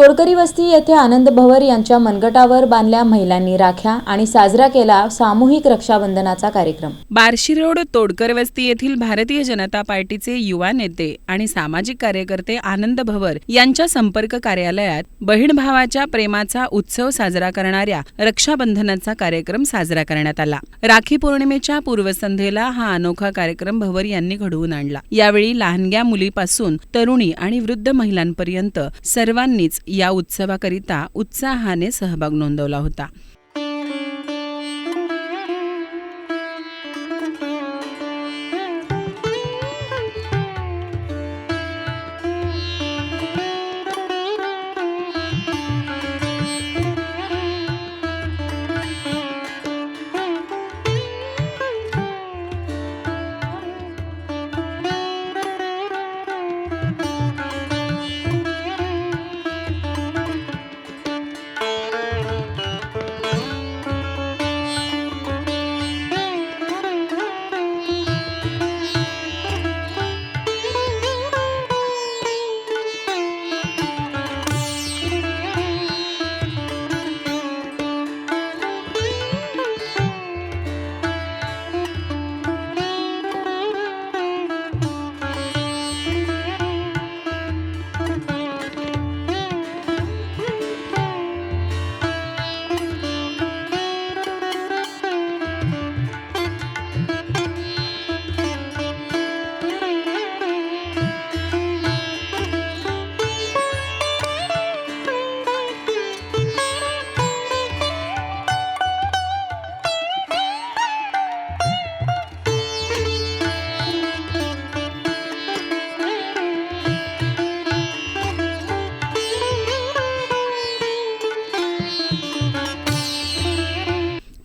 तोडकरी वस्ती येथे आनंद भवर यांच्या मनगटावर बांधल्या महिलांनी राख्या आणि साजरा केला सामूहिक रक्षाबंधनाचा कार्यक्रम. बार्शी रोड तोडकर वस्ती येथील भारतीय जनता पार्टीचे युवा नेते आणि सामाजिक कार्यकर्ते आनंद भवर यांच्या संपर्क कार्यालयात बहीण भावाच्या प्रेमाचा उत्सव साजरा करणाऱ्या रक्षाबंधनाचा कार्यक्रम साजरा करण्यात आला. राखी पौर्णिमेच्या पूर्वसंध्येला हा अनोखा कार्यक्रम भवर यांनी घडवून आणला. यावेळी लहानग्या मुलीपासून तरुणी आणि वृद्ध महिलांपर्यंत सर्वांनीच या उत्सवाकरिता उत्साहाने सहभाग नोंदवला होता.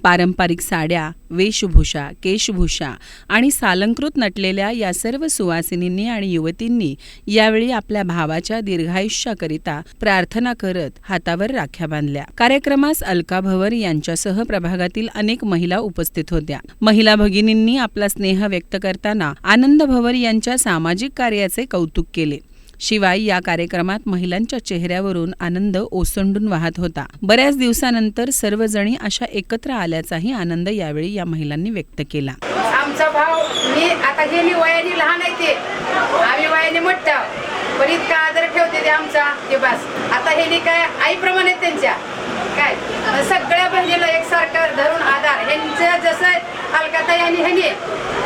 पारंपरिक साड्या वेशभूषा केशभूषा आणि सालंकृत नटलेल्या या सर्व सुवासिनींनी आणि युवतींनी यावेळी आपल्या भावाच्या दीर्घायुष्याकरिता प्रार्थना करत हातावर राख्या बांधल्या. कार्यक्रमास अलका भवर यांच्यासह प्रभागातील अनेक महिला उपस्थित होत्या. महिला भगिनींनी आपला स्नेह व्यक्त करताना आनंद भवर यांच्या सामाजिक कार्याचे कौतुक केले. शिवाय या कार्यक्रमात महिलांच्या चेहऱ्यावरून आनंद ओसंडून वाहत होता. बऱ्याच दिवसानंतर सर्वजणी अशा एकत्र आल्याचाही आनंद यावेळी या महिलांनी व्यक्त केला. आमचा भाव मी आता हे मी वयाने लहान आहे ते. आम्ही वयाने मोठं. पण इतका आदर ठेवते ते आमचा. ते बस. आता हे काय आईप्रमाणे त्यांच्या. काय? सगळ्या बहिणीला एकसारखं धरून आधार. ह्यांचं जसं अलकाताई आणि ह्यानी.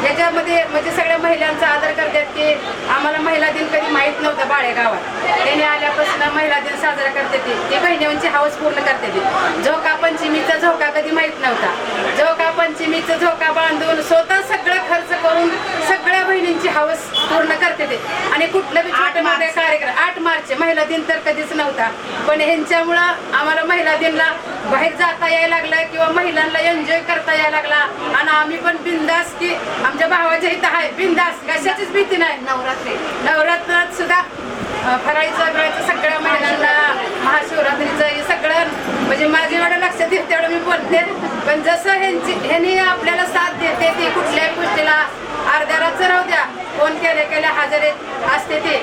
ह्याच्यामध्ये म्हणजे सगळ्या महिलांचा आदर करतात की आम्हाला महिला दिन कधी माहीत नव्हता बाळे गावात त्याने आल्यापासून महिला दिन साजरा करते ते. ते बहिणींची हवस पूर्ण करते ते. झोका पंचमीचा झोका कधी माहीत नव्हता. झोका पंचमीचा झोका बांधून स्वतः सगळं खर्च करून सगळ्या बहिणींची हवस पूर्ण करते ते. आणि कुठलं बी छोटे मोठे कार्यक्रम मार्च महिला दिन तर कधीच नव्हता. पण ह्यांच्यामुळं आम्हाला महिला दिनला बाहेर जाता यायला लागलं किंवा महिलांना एन्जॉय करता यायला लागला. आणि आम्ही पण बिंदास की आमच्या भावाच्या इथं आहे. बिंदास कशाचीच भीती नाही. नवरात्री. नवरात्रात सुद्धा फराळीचं बिळाचं सगळ्या महिलांना महाशिवरात्रीचं हे सगळं म्हणजे माझे एवढं लक्षात येत तेवढं मी बोलते. पण जसं ह्यांची ह्यांनी आपल्याला साथ देते ती कुठल्याही गोष्टीला अर्ध्या रातचं राहू द्या फोन केले केले हजर येत असते ते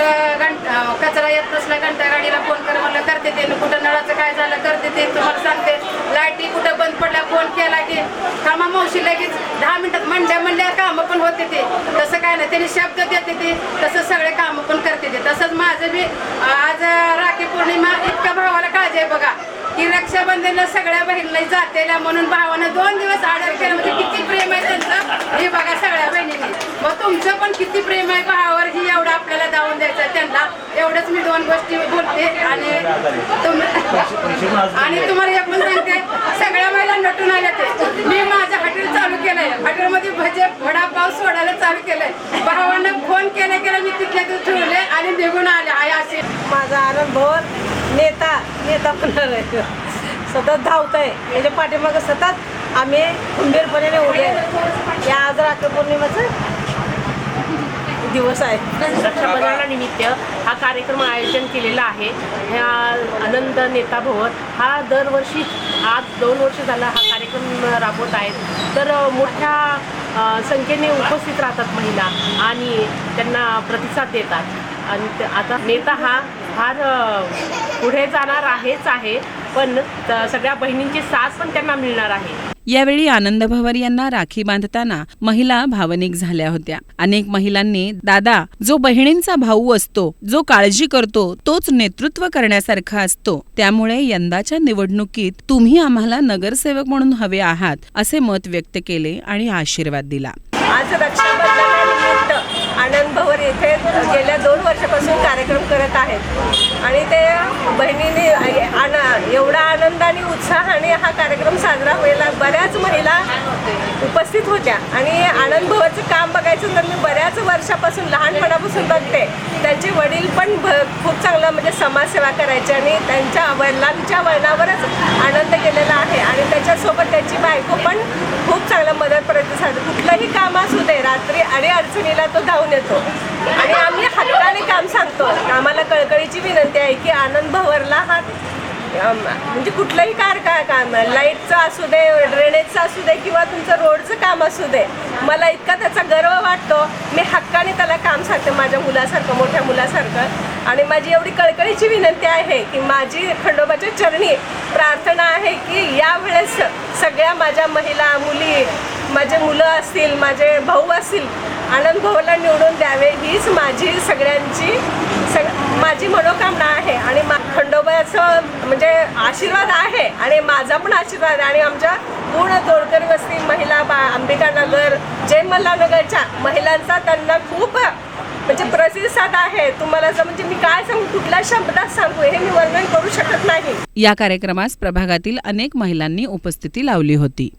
कुठं घंट कचरा येत नसला घंटा गाडीला फोन कर म्हणलं करते ते कुठं नळाचं काय झालं करते ते तुम्हाला सांगते. लाईटी कुठं बंद पडल्या फोन केला की कामा मावशी लगेच दहा मिनिटात मंड्या मंड्या कामं पण होते ते. तसं काय नाही त्यांनी शब्द देते ते तसं सगळे कामं पण करते ते. तसंच माझं बी आज राखी पौर्णिमा इतका भावाला काळजी आहे बघा. की रक्षाबंधनला सगळ्या बहिणीला जातेला म्हणून भावानं दोन दिवस ऑर्डर केलं म्हणजे किती आहे त्यांचं हे बघा सगळ्या बहिणींनी. मग तुमचं पण किती प्रेम आहे भावावर ही एवढं आपल्याला दावून द्यायचं आहे त्यांना. एवढंच मी दोन गोष्टी बोलते आणि तुम आणि तुम्हाला एक पण सांगते सगळ्या महिला नटून आल्या ते. मी माझं हॉटेल चालू केलंय. हॉटेलमध्ये भजे वडापाव सोडायला चालू केलंय. भावांना फोन केले केलं मी तिथल्या तिथे ठेवले आणि निघून आले. आहे असे माझा आनंद भवर नेता नेता म्हणणार आहे सतत धावत आहे म्हणजे पाठीमागं सतत आम्ही खंबीरपणे उभे या आज राखी पौर्णिमेचं दिवस आहे. रक्षाबंधनानिमित्त हा कार्यक्रम आयोजन केलेला आहे. ह्या आनंद नेता भवन हा दरवर्षी आज दोन वर्ष झाला हा कार्यक्रम राबवत आहेत. तर मोठ्या संख्येने उपस्थित राहतात महिला आणि त्यांना प्रतिसाद देतात. आणि ते- आता नेता हा फार पुढे जाणार आहेच आहे पण सगळ्या बहिणींची साथ पण त्यांना मिळणार आहे. यावेळी आनंद भवर यांना राखी बांधताना महिला भावनिक झाल्या होत्या. अनेक महिलांनी दादा जो बहिणींचा भाऊ असतो जो काळजी करतो तोच नेतृत्व करण्यासारखा असतो. त्यामुळे यंदाच्या निवडणुकीत तुम्ही आम्हाला नगरसेवक म्हणून हवे आहात असे मत व्यक्त केले आणि आशीर्वाद दिला. आज रक्षाबंधनानिमित्त आनंद भवर येथे गेल्या दोन वर्षापासून कार्यक्रम करत आहेत. आणि ते बहिणीने आन- एवढा आनंद आणि उत्साहाने हा कार्यक्रम साजरा व्हायला बऱ्याच महिला उपस्थित होत्या. आणि आनंद भवरचं काम बघायचं तर मी बऱ्याच वर्षापासून लहानपणापासून बघते. त्यांचे वडील पण भ खूप चांगलं म्हणजे समाजसेवा करायचे आणि त्यांच्या वडिलांच्या वळणावरच आनंद केलेला त्यासोबत त्याची बायको पण खूप चांगला मदत प्रतिसाद कुठलंही काम असू दे रात्री आणि अडचणीला तो धावून येतो. आणि आम्ही हक्काने काम सांगतो. आम्हाला कळकळीची विनंती आहे की आनंद भवरला हा म्हणजे कुठलंही कार काय काम लाईटचं असू दे ड्रेनेजचं असू दे किंवा तुमचं रोडचं काम असू दे मला इतका त्याचा गर्व वाटतो. मी हक्काने त्याला काम सांगते माझ्या मुलासारखं मोठ्या मुलासारखं. आणि माझी एवढी कळकळीची विनंती आहे की माझी खंडोबाच्या चरणी प्रार्थना आहे की यावेळेस सगळ्या माझ्या महिला मुली माझे मुलं असतील माझे भाऊ असतील आनंद भाऊला निवडून द्यावे हीच माझी सगळ्यांची सग माझी मनोकामना आहे. आणि मा खंडोबाचं म्हणजे आशीर्वाद आहे आणि माझा पण आशीर्वाद आहे. आणि आमच्या पूर्ण तोडकर वस्ती महिला बा अंबिका नगर जय मल्हारनगरच्या महिलांचा त्यांना खूप म्हणजे प्रतिसाद आहे. तुम्हाला जर म्हणजे मी काय सांगू कुठल्या शब्दात सांगू हे मी वर्णन करू शकत नाही. या कार्यक्रमास प्रभागातील अनेक महिलांनी उपस्थिती लावली होती.